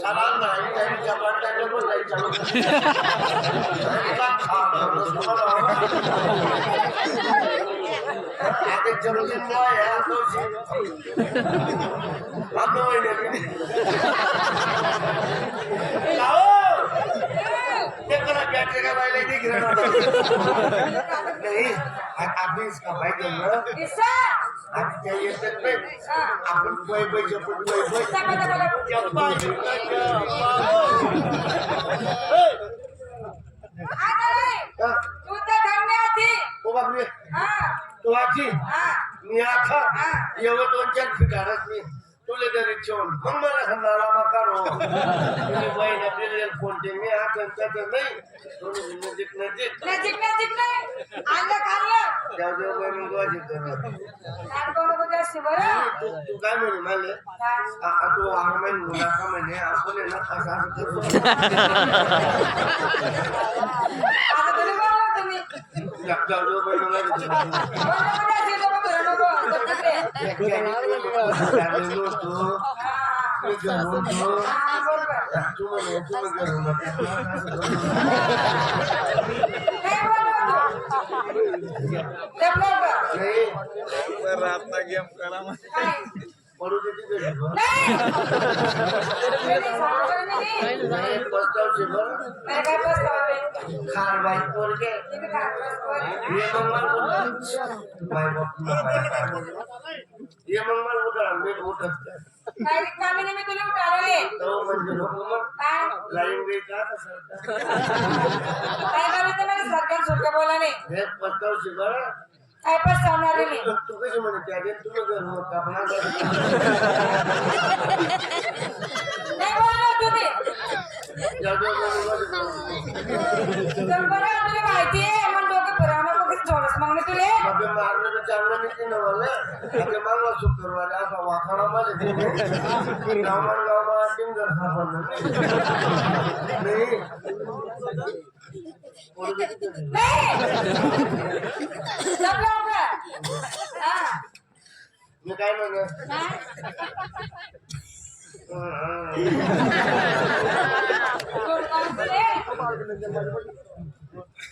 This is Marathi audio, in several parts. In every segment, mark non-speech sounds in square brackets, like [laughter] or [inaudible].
सामान नाही त्यांनी जपान टाकलं पण नाही चालू आता जमतीन काय आहे, आता आता वहिनी. लावो. ते करा बॅटरी का बायला नाही गिरणं. नाही आ- आम्ही इसका भाई करणार आणि त्या येतात नाही आपण पै पै जपून पै पै जप्पा. हा, ओ बापरे. तू आजी. मी आखा एवढं दोन चार फिटारच मी. तुले घरी ठेवून मग मला खाणारा मकार हो तुम्ही बहीण आपल्याला फोन ते मी हा त्यांचा तर नाही नजीक नजीक. नजीक नजीक नाही. आणलं खाल्लं देव देव बाई मग वाजी कर तू तू काय म्हणे मला तू आरमाई मुलाचा म्हणे आपण आहे ना असं तुम्ही देव बाई मग वाजी कर. बोललं म्हणजे असेल नको करू नको गप्प तिकडे. त्याने नव्हतो. हा, हा. मी घरी होतो. हा, बरोबर. तू म्हणे तू घरी नव्हता. नाही बोललो. जमलं का? नाही काय? पडू दे तिथे बरं. नाही. नाही, सांगितलं नाही. नाही, पस्तावशे बरं. मला काय पस्तावा नाही. खान बाई पोरगे. तुम्ही काय पस्तावा नाही. ये मग मला उठा. बाई बाप, बाई बाप. ये मग मला उठा. मी उठत नाही. काय रिकामी नाही मी तुला उठावले. म्हणजे. काय? काय करायचं मला सरकार सुटका बोला नाही हे पस्तावशे बरं. काय नव्हतं. आपण आता- नाही बोललो तुम्ही. तर बरं तुला माहिती मग मी तुले मग मारलं तर चांगलं नाही ना मला आता मागला शुक्रवार असा वाखाणा माझ्या गावाला गावाला डिंगर सापडलं नाही. मी काय म्हणलं?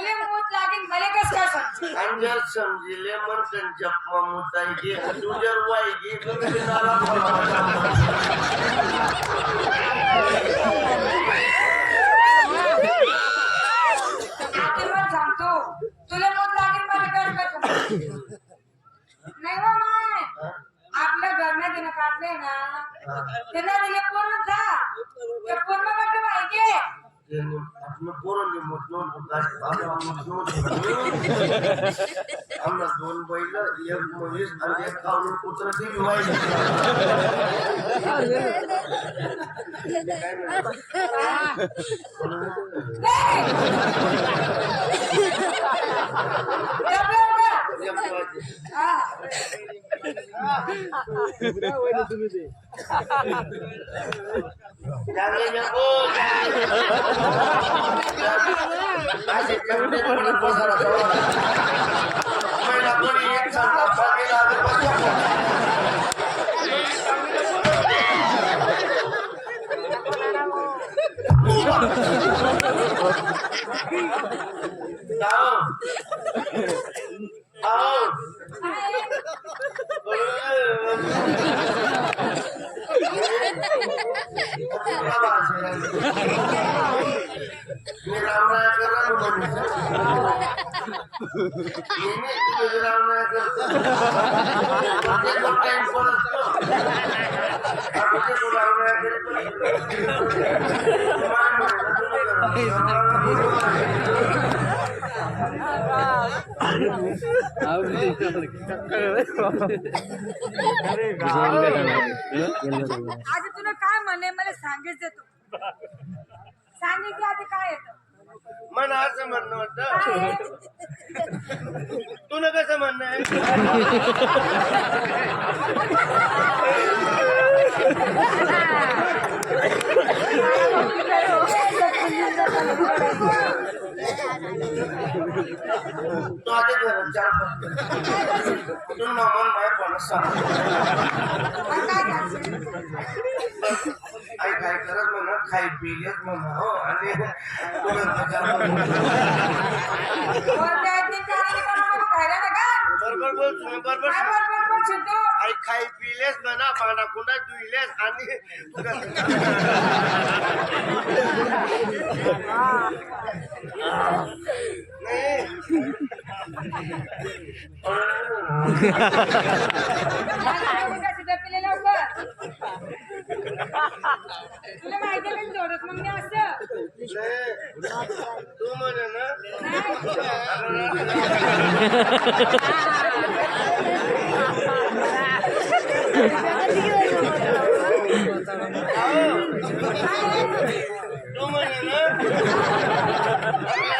तुले मूत लागेल मला कस काय समजेल अंजर समजिले मन तुझर वाईगे तुम्ही नाला आता मला सांगतो तुला मूत लागेल मला नाही हो माय आपल्या घरनं तिनं काढले ना त्यांना दिले पूर्ण जा. ते पूर्ण म्हटलं पोरण आम्हाला दोन बैल एक म्हैस आणि एक कावरून कुत्र ती. वाईट Lagi niya po. Kasi kami na po. [laughs] [laughs] [laughs] मी रामराया करणार म्हणून. मी नाही, तुम्ही रामराया करता. ते लोक time परत तो. आपण ते तो रामराया करीत नाही. मला म्हणायचं, तुम्ही करा. आधी तुला काय म्हणे मला सांगायचं तू. सांगितलं आधी काय येतं? मन असं म्हणणं होतं? तुला कसं म्हणणं आहे? [laughs] तो चार मामा माय सांग आई काय करत म्हणा खाई पिलेच म्हणा हो. आणि बरोबर बोल तुम्ही बरोबर आई खाई पिलेस म्हणा पांडा कुंडा धुईलेस आणि [laughs] [laughs] तुला माहिती का जोडत मग असं नाही. तू म्हणे ना तू म्हणे ना ते बाळाकडे जमिले डोरपट आम्हाला काढता याला जर सुटला एक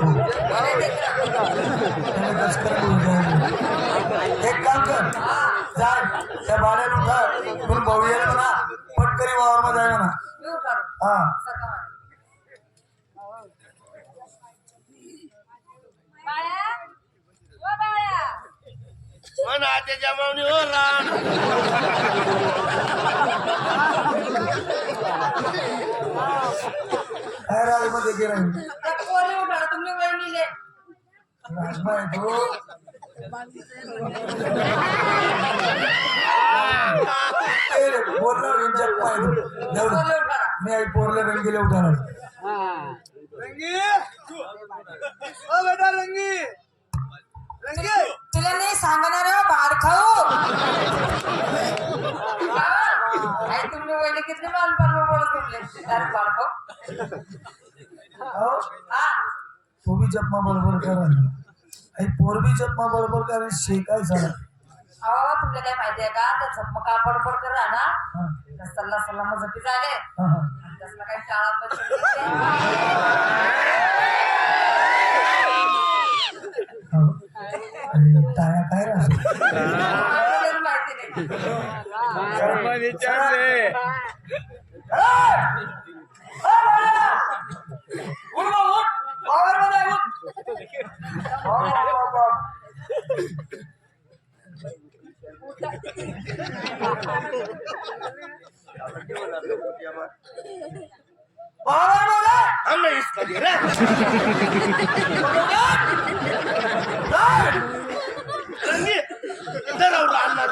एक काम कर जा त्या भाड्याला उठा पण भाऊ म्हणा पटकरी वावर मध्ये आहे म्हणा हा बाळा हो राममध्ये गेला त्या पोरी उठाला तुम्ही वहिनीले राजमा आहे तो ए, बोलला विंचक पाहिजे जाऊ दे. पोरी उठाला मी आई पोरले रंगीले उठाला तुला नाही सांगणार आहे बाळ खाऊ. काय तुम्ही वहिनी किती मान पण बोलत तुमले तर बाळ खाऊ. हो? हा. तो बी जपमा बरोबर करा. आई पोर बी जपमा बरोबर करा शेकाय झाला? अहो तुमला काय माहितीये का? त्या झपमका बडबड करा ना? त्या सल्ला सल्ला झपी झाले त्यासला काही शाळा हो. आणि टाळ्या काय राहतो माहिती नाही. Allah Allah. Bağlama lan! Anlayız kalıyor lan! Lan! Lan! Lan! Lan! Lan! Lan!